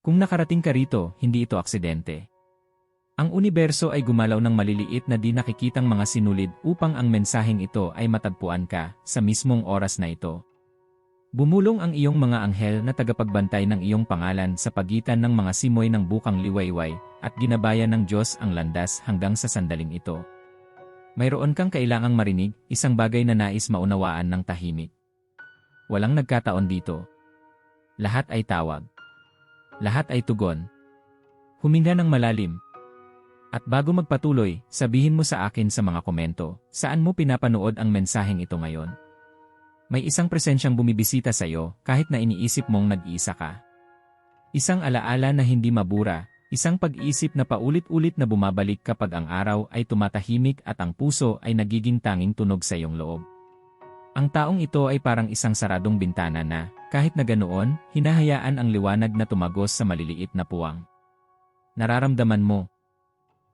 Kung nakarating ka rito, hindi ito aksidente. Ang universo ay gumalaw ng maliliit na di nakikitang mga sinulid upang ang mensaheng ito ay matagpuan ka sa mismong oras na ito. Bumulong ang iyong mga anghel na tagapagbantay ng iyong pangalan sa pagitan ng mga simoy ng bukang liwayway at ginabayan ng Diyos ang landas hanggang sa sandaling ito. Mayroon kang kailangang marinig, isang bagay na nais maunawaan ng tahimik. Walang nagkataon dito. Lahat ay tawag. Lahat ay tugon. Huminga ng malalim. At bago magpatuloy, sabihin mo sa akin sa mga komento, saan mo pinapanood ang mensaheng ito ngayon? May isang presensyang bumibisita sa iyo kahit na iniisip mong nag-iisa ka. Isang alaala na hindi mabura, Isang pag-isip na paulit-ulit na bumabalik kapag ang araw ay tumatahimik at ang puso ay nagiging tanging tunog sa iyong loob. Ang taong ito ay parang isang saradong bintana na, kahit na ganoon, hinahayaan ang liwanag na tumagos sa maliliit na puwang. Nararamdaman mo.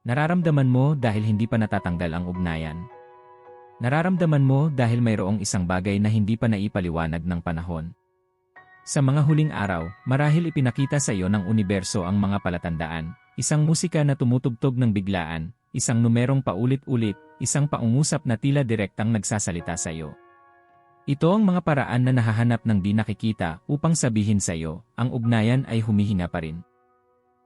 Nararamdaman mo dahil hindi pa natatanggal ang ugnayan. Nararamdaman mo dahil mayroong isang bagay na hindi pa naipaliwanag ng panahon. Sa mga huling araw, marahil ipinakita sa iyo ng universo ang mga palatandaan, isang musika na tumutugtog ng biglaan, isang numerong paulit-ulit, isang paungusap na tila direktang nagsasalita sa iyo. Ito ang mga paraan na nahahanap ng di nakikita upang sabihin sa iyo, ang ugnayan ay humihinga pa rin.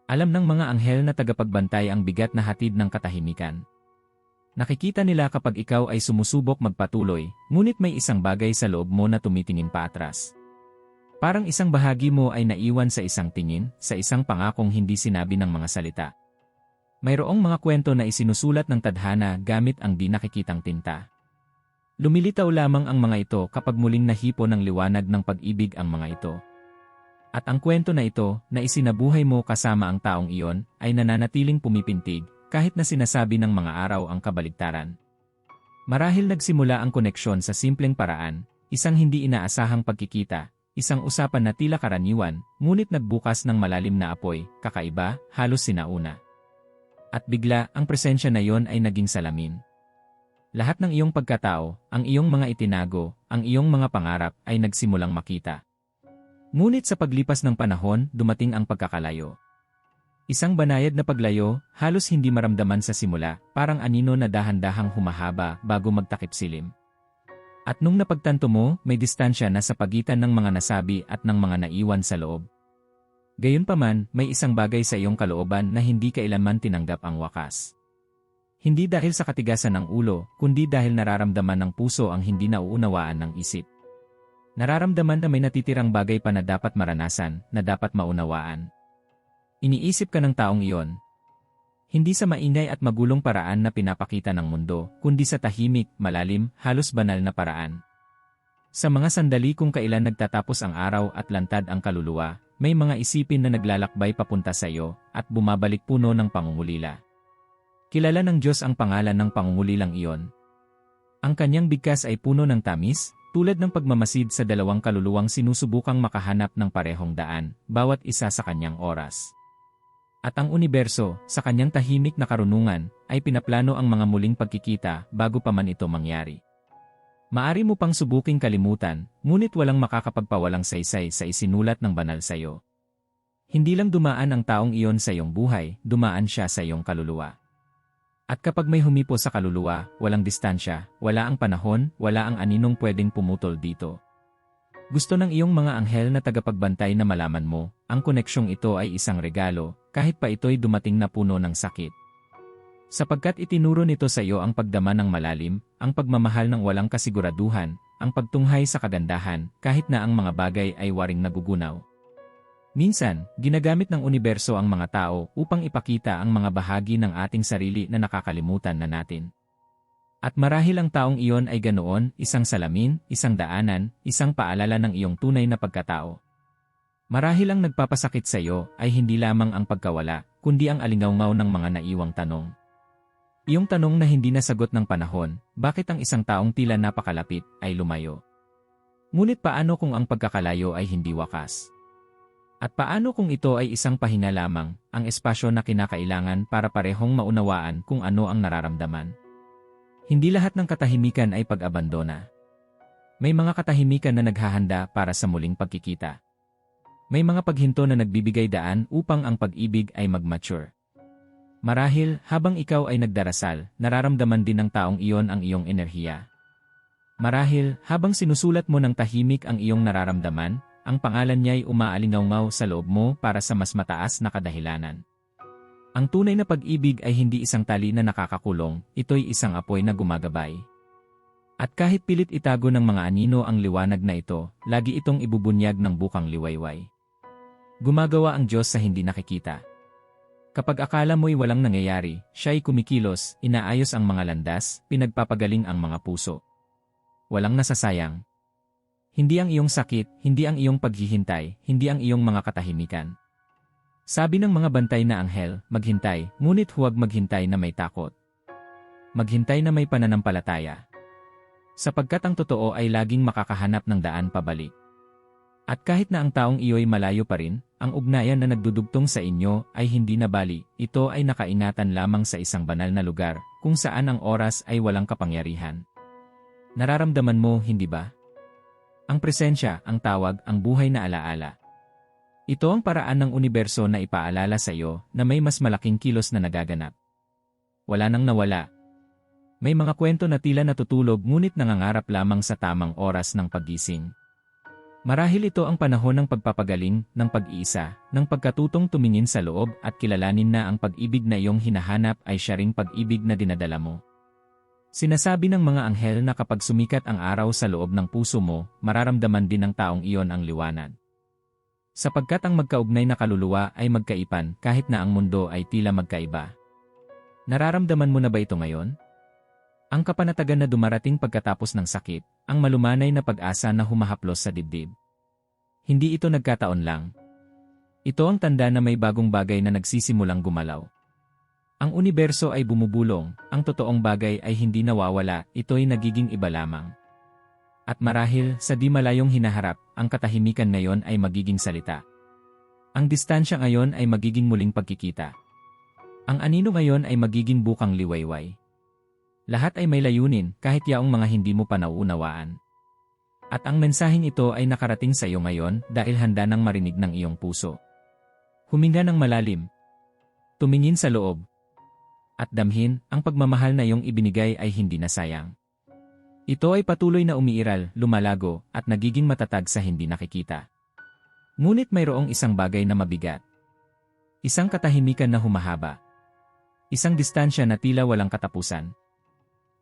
Alam ng mga anghel na tagapagbantay ang bigat na hatid ng katahimikan. Nakikita nila kapag ikaw ay sumusubok magpatuloy, ngunit may isang bagay sa loob mo na tumitingin pa atras. Parang isang bahagi mo ay naiwan sa isang tingin, sa isang pangakong hindi sinabi ng mga salita. Mayroong mga kwento na isinusulat ng tadhana gamit ang di nakikitang tinta. Lumilitaw lamang ang mga ito kapag muling nahipo ng liwanag ng pag-ibig ang mga ito. At ang kwento na ito, na isinabuhay mo kasama ang taong iyon, ay nananatiling pumipintig, kahit na sinasabi ng mga araw ang kabaligtaran. Marahil nagsimula ang koneksyon sa simpleng paraan, isang hindi inaasahang pagkikita, Isang usapan na tila karaniwan, ngunit nagbukas ng malalim na apoy, kakaiba, halos sinauna. At bigla, ang presensya na yon ay naging salamin. Lahat ng iyong pagkatao, ang iyong mga itinago, ang iyong mga pangarap ay nagsimulang makita. Ngunit sa paglipas ng panahon, dumating ang pagkakalayo. Isang banayad na paglayo, halos hindi maramdaman sa simula, parang anino na dahan-dahang humahaba bago magtakip silim. At nung napagtanto mo, may distansya na sa pagitan ng mga nasabi at ng mga naiwan sa loob. Gayunpaman, may isang bagay sa iyong kalooban na hindi kailanman tinanggap ang wakas. Hindi dahil sa katigasan ng ulo, kundi dahil nararamdaman ng puso ang hindi nauunawaan ng isip. Nararamdaman na may natitirang bagay pa na dapat maranasan, na dapat maunawaan. Iniisip ka ng taong iyon, hindi sa maingay at magulong paraan na pinapakita ng mundo, kundi sa tahimik, malalim, halos banal na paraan. Sa mga sandali kung kailan nagtatapos ang araw at lantad ang kaluluwa, may mga isipin na naglalakbay papunta sa iyo at bumabalik puno ng pangungulila. Kilala ng Diyos ang pangalan ng pangungulilang iyon. Ang kanyang bigkas ay puno ng tamis, tulad ng pagmamasid sa dalawang kaluluwang sinusubukang makahanap ng parehong daan, bawat isa sa kanyang oras. At ang universo, sa kanyang tahimik na karunungan, ay pinaplano ang mga muling pagkikita bago pa man ito mangyari. Maari mo pang subuking kalimutan, ngunit walang makakapagpawalang saysay sa isinulat ng banal sa iyo. Hindi lang dumaan ang taong iyon sa iyong buhay, dumaan siya sa iyong kaluluwa. At kapag may humipo sa kaluluwa, walang distansya, wala ang panahon, wala ang aninong pwedeng pumutol dito. Gusto ng iyong mga anghel na tagapagbantay na malaman mo, ang koneksyong ito ay isang regalo, kahit pa ito'y dumating na puno ng sakit. Sapagkat itinuro nito sa iyo ang pagdama ng malalim, ang pagmamahal ng walang kasiguraduhan, ang pagtunghay sa kagandahan, kahit na ang mga bagay ay waring nagugunaw. Minsan, ginagamit ng universo ang mga tao upang ipakita ang mga bahagi ng ating sarili na nakakalimutan na natin. At marahil ang taong iyon ay ganoon, isang salamin, isang daanan, isang paalala ng iyong tunay na pagkatao. Marahil ang nagpapasakit sa iyo ay hindi lamang ang pagkawala, kundi ang alingawngaw ng mga naiwang tanong. Iyong tanong na hindi nasagot ng panahon, bakit ang isang taong tila napakalapit ay lumayo? Ngunit paano kung ang pagkakalayo ay hindi wakas? At paano kung ito ay isang pahina lamang, ang espasyo na kinakailangan para parehong maunawaan kung ano ang nararamdaman? Hindi lahat ng katahimikan ay pag-abandona. May mga katahimikan na naghahanda para sa muling pagkikita. May mga paghinto na nagbibigay daan upang ang pag-ibig ay mag-mature. Marahil, habang ikaw ay nagdarasal, nararamdaman din ng taong iyon ang iyong enerhiya. Marahil, habang sinusulat mo ng tahimik ang iyong nararamdaman, ang pangalan niya ay umaalingaw sa loob mo para sa mas mataas na kadahilanan. Ang tunay na pag-ibig ay hindi isang tali na nakakakulong, ito'y isang apoy na gumagabay. At kahit pilit itago ng mga anino ang liwanag na ito, lagi itong ibubunyag ng bukang liwayway. Gumagawa ang Diyos sa hindi nakikita. Kapag akala mo'y walang nangyayari, siya'y kumikilos, inaayos ang mga landas, pinagpapagaling ang mga puso. Walang nasasayang. Hindi ang iyong sakit, hindi ang iyong paghihintay, hindi ang iyong mga katahimikan. Sabi ng mga bantay na anghel, maghintay, ngunit huwag maghintay na may takot. Maghintay na may pananampalataya sapagkat ang totoo ay laging makakahanap ng daan pabalik. At kahit na ang taong iyo'y malayo pa rin, ang ugnayan na nagdudugtong sa inyo ay hindi nabali, ito ay nakainatan lamang sa isang banal na lugar, kung saan ang oras ay walang kapangyarihan. Nararamdaman mo, hindi ba? Ang presensya, ang tawag, ang buhay na alaala. Ito ang paraan ng universo na ipaalala sa iyo na may mas malaking kilos na nagaganap. Wala nang nawala, may mga kwento na tila natutulog ngunit nangangarap lamang sa tamang oras ng paggising. Marahil ito ang panahon ng pagpapagaling, ng pag-iisa, ng pagkatutong tumingin sa loob at kilalanin na ang pag-ibig na iyong hinahanap ay siya ring pag-ibig na dinadala mo. Sinasabi ng mga anghel na kapag sumikat ang araw sa loob ng puso mo, mararamdaman din ng taong iyon ang liwanag. Sapagkat ang magkaugnay na kaluluwa ay magkaipan kahit na ang mundo ay tila magkaiba. Nararamdaman mo na ba ito ngayon? Ang kapanatagan na dumarating pagkatapos ng sakit, ang malumanay na pag-asa na humahaplos sa dibdib. Hindi ito nagkataon lang. Ito ang tanda na may bagong bagay na nagsisimulang gumalaw. Ang universo ay bumubulong, ang totoong bagay ay hindi nawawala, ito'y nagiging iba lamang. At marahil, sa di malayong hinaharap, ang katahimikan ngayon ay magiging salita. Ang distansya ngayon ay magiging muling pagkikita. Ang anino ngayon ay magiging bukang liwayway. Lahat ay may layunin kahit yaong mga hindi mo pa nauunawaan. At ang mensaheng ito ay nakarating sa iyo ngayon dahil handa nang marinig ng iyong puso. Huminga ng malalim. Tumingin sa loob. At damhin, ang pagmamahal na iyong ibinigay ay hindi na sayang. Ito ay patuloy na umiiral, lumalago, at nagiging matatag sa hindi nakikita. Ngunit mayroong isang bagay na mabigat. Isang katahimikan na humahaba. Isang distansya na tila walang katapusan.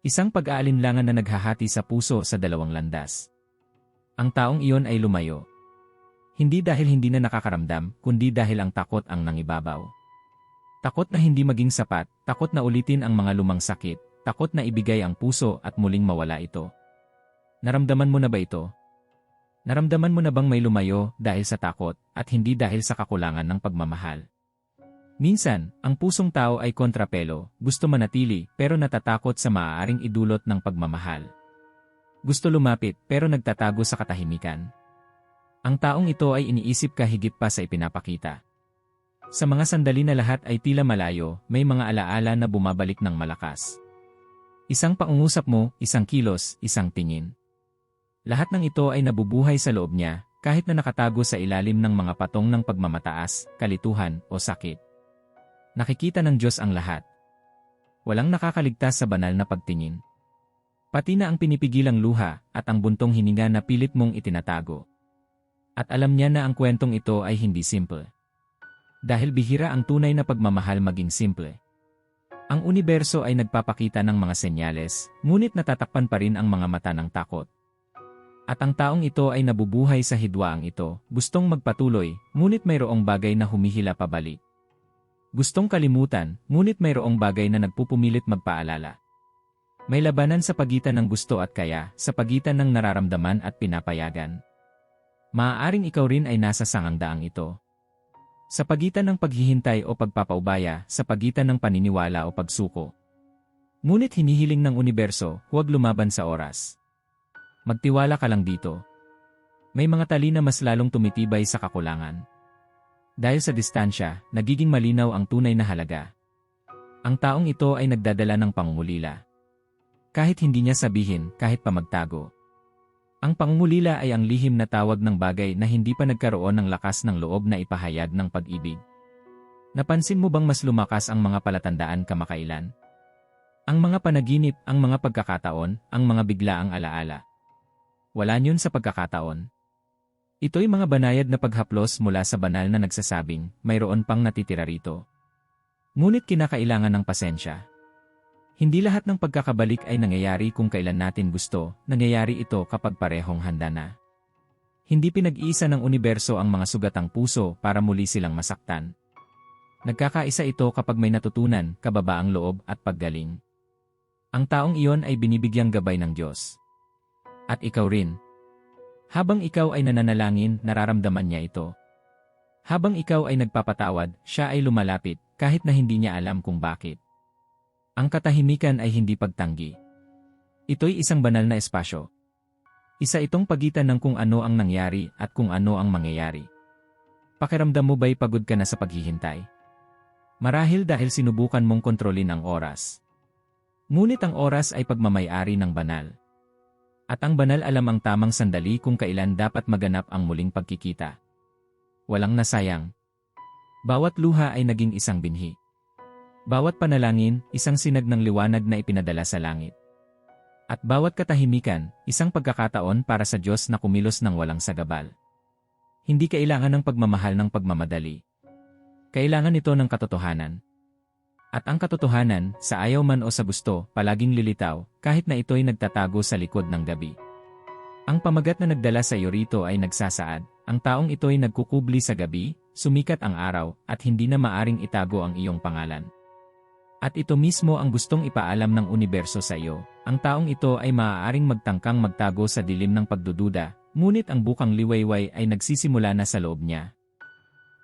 Isang pag-aalinlangan na naghahati sa puso sa dalawang landas. Ang taong iyon ay lumayo. Hindi dahil hindi na nakakaramdam, kundi dahil ang takot ang nangibabaw. Takot na hindi maging sapat, takot na ulitin ang mga lumang sakit, takot na ibigay ang puso at muling mawala ito. Naramdaman mo na ba ito? Naramdaman mo na bang may lumayo dahil sa takot at hindi dahil sa kakulangan ng pagmamahal? Minsan, ang pusong tao ay kontrapelo, gusto manatili pero natatakot sa maaaring idulot ng pagmamahal. Gusto lumapit pero nagtatago sa katahimikan. Ang taong ito ay iniisip ka higit pa sa ipinapakita. Sa mga sandali na lahat ay tila malayo, may mga alaala na bumabalik ng malakas. Isang paungusap mo, isang kilos, isang tingin. Lahat ng ito ay nabubuhay sa loob niya, kahit na nakatago sa ilalim ng mga patong ng pagmamataas, kalituhan, o sakit. Nakikita ng Diyos ang lahat. Walang nakakaligtas sa banal na pagtingin. Pati na ang pinipigilang luha at ang buntong hininga na pilit mong itinatago. At alam niya na ang kwentong ito ay hindi simple. Dahil bihira ang tunay na pagmamahal maging simple. Ang universo ay nagpapakita ng mga senyales, ngunit natatakpan pa rin ang mga mata ng takot. At ang taong ito ay nabubuhay sa hidwaang ito, gustong magpatuloy, ngunit mayroong bagay na humihila pabalik. Gustong kalimutan, ngunit mayroong bagay na nagpupumilit magpaalala. May labanan sa pagitan ng gusto at kaya, sa pagitan ng nararamdaman at pinapayagan. Maaaring ikaw rin ay nasa sangangdaang ito. Sa pagitan ng paghihintay o pagpapaubaya, sa pagitan ng paniniwala o pagsuko. Ngunit hinihiling ng universo, huwag lumaban sa oras. Magtiwala ka lang dito. May mga tali na mas lalong tumitibay sa kakulangan. Dahil sa distansya, nagiging malinaw ang tunay na halaga. Ang taong ito ay nagdadala ng pangungulila. Kahit hindi niya sabihin, kahit pa magtago. Ang pangungulila ay ang lihim na tawag ng bagay na hindi pa nagkaroon ng lakas ng loob na ipahayag ng pag-ibig. Napansin mo bang mas lumakas ang mga palatandaan kamakailan? Ang mga panaginip, ang mga pagkakataon, ang mga biglaang alaala. Wala niyon sa pagkakataon. Ito'y mga banayad na paghaplos mula sa banal na nagsasabing, mayroon pang natitira rito. Ngunit kinakailangan ng pasensya. Hindi lahat ng pagkakabalik ay nangyayari kung kailan natin gusto, nangyayari ito kapag parehong handa na. Hindi pinag-iisa ng universo ang mga sugatang puso para muli silang masaktan. Nagkakaisa ito kapag may natutunan, kababaang loob at paggaling. Ang taong iyon ay binibigyang gabay ng Diyos. At ikaw rin. Habang ikaw ay nananalangin, nararamdaman niya ito. Habang ikaw ay nagpapatawad, siya ay lumalapit, kahit na hindi niya alam kung bakit. Ang katahimikan ay hindi pagtanggi. Ito'y isang banal na espasyo. Isa itong pagitan ng kung ano ang nangyari at kung ano ang mangyayari. Pakiramdam mo ba'y pagod ka na sa paghihintay? Marahil dahil sinubukan mong kontrolin ang oras. Ngunit ang oras ay pagmamayari ng banal. At ang banal alam ang tamang sandali kung kailan dapat maganap ang muling pagkikita. Walang nasayang. Bawat luha ay naging isang binhi. Bawat panalangin, isang sinag ng liwanag na ipinadala sa langit. At bawat katahimikan, isang pagkakataon para sa Diyos na kumilos ng walang sagabal. Hindi kailangan ng pagmamahal ng pagmamadali. Kailangan ito ng katotohanan. At ang katotohanan, sa ayaw man o sa gusto, palaging lilitaw, kahit na ito'y nagtatago sa likod ng gabi. Ang pamagat na nagdala sa iyo rito ay nagsasaad, ang taong ito'y nagkukubli sa gabi, sumikat ang araw, at hindi na maaring itago ang iyong pangalan. At ito mismo ang gustong ipaalam ng universo sa iyo. Ang taong ito ay maaaring magtangkang magtago sa dilim ng pagdududa, ngunit ang bukang liwayway ay nagsisimula na sa loob niya.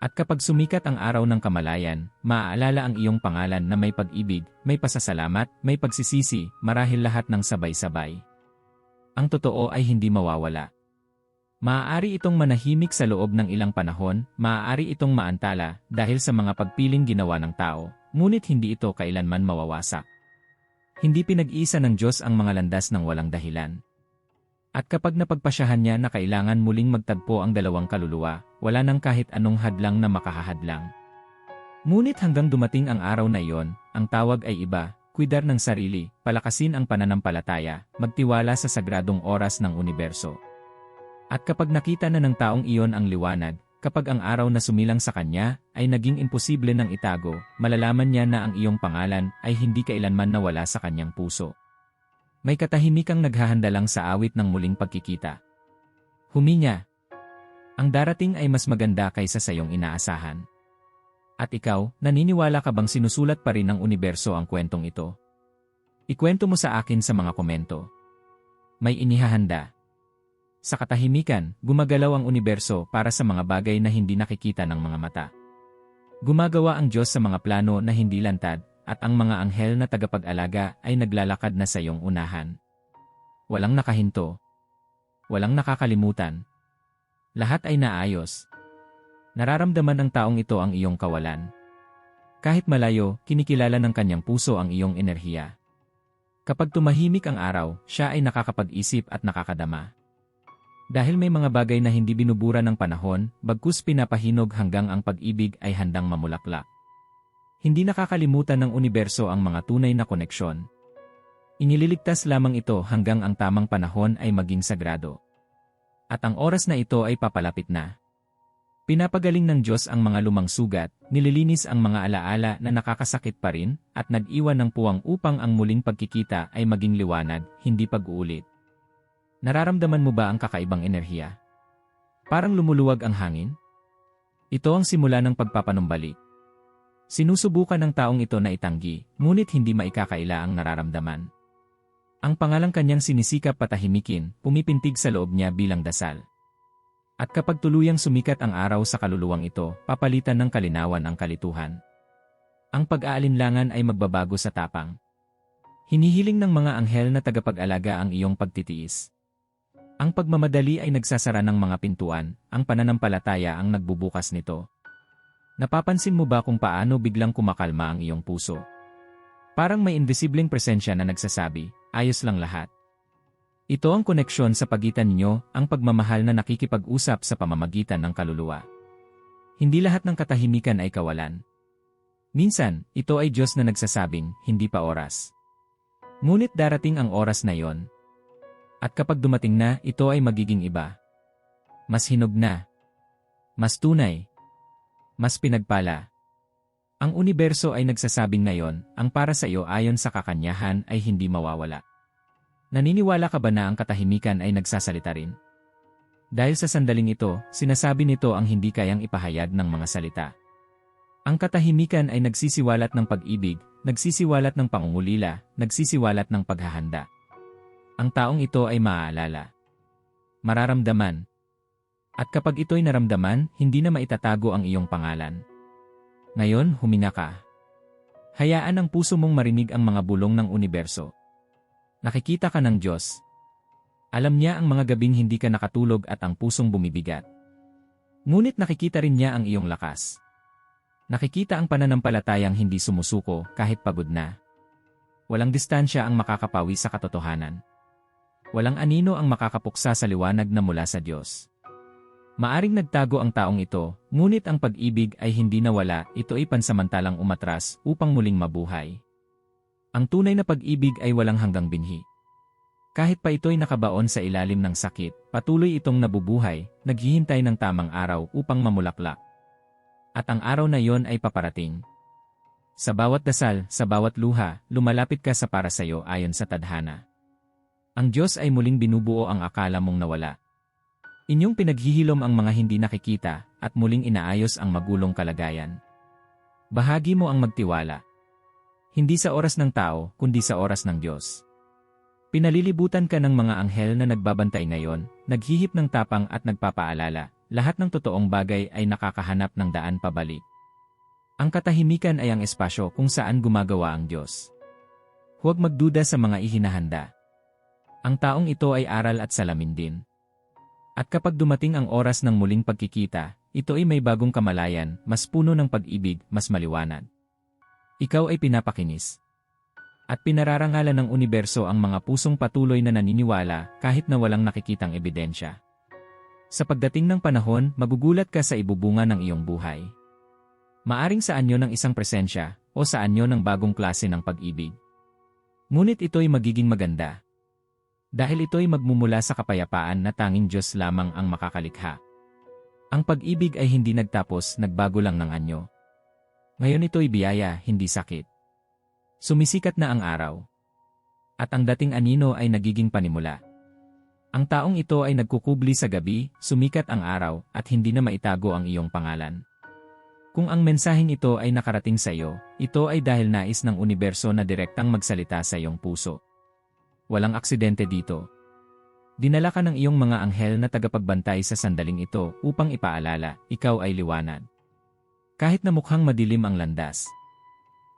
At kapag sumikat ang araw ng kamalayan, maaalala ang iyong pangalan na may pag-ibig, may pasasalamat, may pagsisisi, marahil lahat ng sabay-sabay. Ang totoo ay hindi mawawala. Maaari itong manahimik sa loob ng ilang panahon, maaari itong maantala dahil sa mga pagpiling ginawa ng tao, ngunit hindi ito kailanman mawawasak. Hindi pinag-isa ng Diyos ang mga landas ng walang dahilan. At kapag napagpasyahan niya na kailangan muling magtagpo ang dalawang kaluluwa, wala nang kahit anong hadlang na makahahadlang. Ngunit hanggang dumating ang araw na iyon, ang tawag ay iba, kwidar ng sarili, palakasin ang pananampalataya, magtiwala sa sagradong oras ng universo. At kapag nakita na ng taong iyon ang liwanag, kapag ang araw na sumilang sa kanya ay naging imposible ng itago, malalaman niya na ang iyong pangalan ay hindi kailanman nawala sa kanyang puso. May katahimikang naghahanda lang sa awit ng muling pagkikita. Huminya. Ang darating ay mas maganda kaysa sa iyong inaasahan. At ikaw, naniniwala ka bang sinusulat pa rin ng universo ang kwentong ito? Ikwento mo sa akin sa mga komento. May inihahanda. Sa katahimikan, gumagalaw ang universo para sa mga bagay na hindi nakikita ng mga mata. Gumagawa ang Diyos sa mga plano na hindi lantad, at ang mga anghel na tagapag-alaga ay naglalakad na sa iyong unahan. Walang nakahinto. Walang nakakalimutan. Lahat ay naayos. Nararamdaman ng taong ito ang iyong kawalan. Kahit malayo, kinikilala ng kanyang puso ang iyong enerhiya. Kapag tumahimik ang araw, siya ay nakakapag-isip at nakakadama. Dahil may mga bagay na hindi binubura ng panahon, bagkus pinapahinog hanggang ang pag-ibig ay handang mamulaklak. Hindi nakakalimutan ng universo ang mga tunay na koneksyon. Inililigtas lamang ito hanggang ang tamang panahon ay maging sagrado. At ang oras na ito ay papalapit na. Pinapagaling ng Diyos ang mga lumang sugat, nililinis ang mga alaala na nakakasakit pa rin, at nag-iwan ng puwang upang ang muling pagkikita ay maging liwanag, hindi pag-uulit. Nararamdaman mo ba ang kakaibang enerhiya? Parang lumuluwag ang hangin? Ito ang simula ng pagpapanumbalik. Sinusubukan ng taong ito na itanggi, ngunit hindi maikakaila ang nararamdaman. Ang pangalang kanyang sinisikap patahimikin, pumipintig sa loob niya bilang dasal. At kapag tuluyang sumikat ang araw sa kaluluwang ito, papalitan ng kalinawan ang kalituhan. Ang pag-aalinlangan ay magbabago sa tapang. Hinihiling ng mga anghel na tagapag-alaga ang iyong pagtitiis. Ang pagmamadali ay nagsasara ng mga pintuan, ang pananampalataya ang nagbubukas nito. Napapansin mo ba kung paano biglang kumakalma ang iyong puso? Parang may invisibleng presensya na nagsasabi, ayos lang lahat. Ito ang koneksyon sa pagitan ninyo, ang pagmamahal na nakikipag-usap sa pamamagitan ng kaluluwa. Hindi lahat ng katahimikan ay kawalan. Minsan, ito ay Diyos na nagsasabing, hindi pa oras. Ngunit darating ang oras na yon. At kapag dumating na, ito ay magiging iba. Mas hinog na. Mas tunay. Mas pinagpala. Ang universo ay nagsasabing ngayon, ang para sa iyo ayon sa kakanyahan ay hindi mawawala. Naniniwala ka ba na ang katahimikan ay nagsasalita rin? Dahil sa sandaling ito, sinasabi nito ang hindi kayang ipahayag ng mga salita. Ang katahimikan ay nagsisiwalat ng pag-ibig, nagsisiwalat ng pangungulila, nagsisiwalat ng paghahanda. Ang taong ito ay maaalala. Mararamdaman. At kapag ito'y naramdaman, hindi na maitatago ang iyong pangalan. Ngayon, huminga ka. Hayaan ang puso mong marinig ang mga bulong ng universo. Nakikita ka ng Diyos. Alam niya ang mga gabing hindi ka nakatulog at ang pusong bumibigat. Ngunit nakikita rin niya ang iyong lakas. Nakikita ang pananampalatayang hindi sumusuko kahit pagod na. Walang distansya ang makakapawi sa katotohanan. Walang anino ang makakapuksa sa liwanag na mula sa Diyos. Maaring nagtago ang taong ito, ngunit ang pag-ibig ay hindi nawala, ito ay pansamantalang umatras upang muling mabuhay. Ang tunay na pag-ibig ay walang hanggang binhi. Kahit pa ito'y nakabaon sa ilalim ng sakit, patuloy itong nabubuhay, naghihintay ng tamang araw upang mamulaklak. At ang araw na yon ay paparating. Sa bawat dasal, sa bawat luha, lumalapit ka sa para sa iyo ayon sa tadhana. Ang Diyos ay muling binubuo ang akala mong nawala. Inyong pinaghihilom ang mga hindi nakikita at muling inaayos ang magulong kalagayan. Bahagi mo ang magtiwala. Hindi sa oras ng tao, kundi sa oras ng Diyos. Pinalilibutan ka ng mga anghel na nagbabantay ngayon, naghihip ng tapang at nagpapaalala, lahat ng totoong bagay ay nakakahanap ng daan pabalik. Ang katahimikan ay ang espasyo kung saan gumagawa ang Diyos. Huwag magduda sa mga ihinahanda. Ang taong ito ay aral at salamin din. At kapag dumating ang oras ng muling pagkikita, ito ay may bagong kamalayan, mas puno ng pag-ibig, mas maliwanag. Ikaw ay pinapakinis. At pinararangalan ng universo ang mga pusong patuloy na naniniwala kahit na walang nakikitang ebidensya. Sa pagdating ng panahon, magugulat ka sa ibubunga ng iyong buhay. Maaring sa anyo ng isang presensya o sa anyo ng bagong klase ng pag-ibig. Ngunit ito'y magiging maganda, dahil ito'y magmumula sa kapayapaan na tanging Diyos lamang ang makakalikha. Ang pag-ibig ay hindi nagtapos, nagbago lang ng anyo. Ngayon ito'y biyaya, hindi sakit. Sumisikat na ang araw. At ang dating anino ay nagiging panimula. Ang taong ito ay nagkukubli sa gabi, sumikat ang araw, at hindi na maitago ang iyong pangalan. Kung ang mensaheng ito ay nakarating sa iyo, ito ay dahil nais ng universo na direktang magsalita sa iyong puso. Walang aksidente dito. Dinala ka ng iyong mga anghel na tagapagbantay sa sandaling ito upang ipaalala, ikaw ay liwanag. Kahit na mukhang madilim ang landas.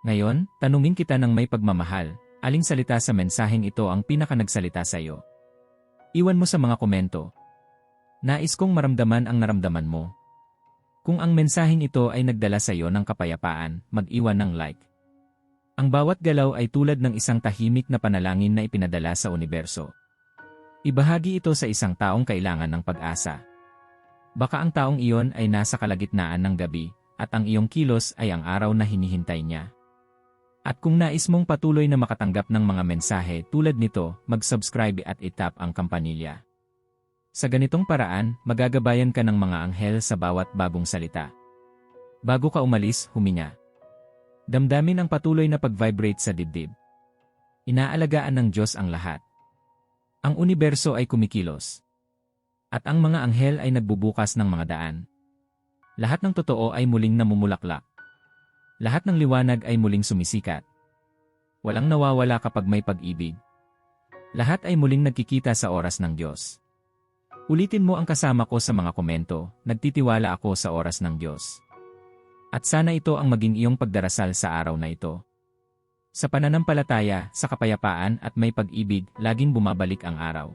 Ngayon, tanungin kita ng may pagmamahal, aling salita sa mensaheng ito ang pinaka nagsalita sa iyo. Iwan mo sa mga komento. Nais kong maramdaman ang naramdaman mo. Kung ang mensaheng ito ay nagdala sa iyo ng kapayapaan, mag-iwan ng like. Ang bawat galaw ay tulad ng isang tahimik na panalangin na ipinadala sa universo. Ibahagi ito sa isang taong kailangan ng pag-asa. Baka ang taong iyon ay nasa kalagitnaan ng gabi, at ang iyong kilos ay ang araw na hinihintay niya. At kung nais mong patuloy na makatanggap ng mga mensahe tulad nito, mag-subscribe at itap ang kampanilya. Sa ganitong paraan, magagabayan ka ng mga anghel sa bawat bagong salita. Bago ka umalis, huminga. Damdamin ang patuloy na pag-vibrate sa dibdib. Inaalagaan ng Diyos ang lahat. Ang universo ay kumikilos. At ang mga anghel ay nagbubukas ng mga daan. Lahat ng totoo ay muling namumulaklak. Lahat ng liwanag ay muling sumisikat. Walang nawawala kapag may pag-ibig. Lahat ay muling nagkikita sa oras ng Diyos. Ulitin mo ang kasama ko sa mga komento, nagtitiwala ako sa oras ng Diyos. At sana ito ang maging iyong pagdarasal sa araw na ito. Sa pananampalataya, sa kapayapaan at may pag-ibig, laging bumabalik ang araw.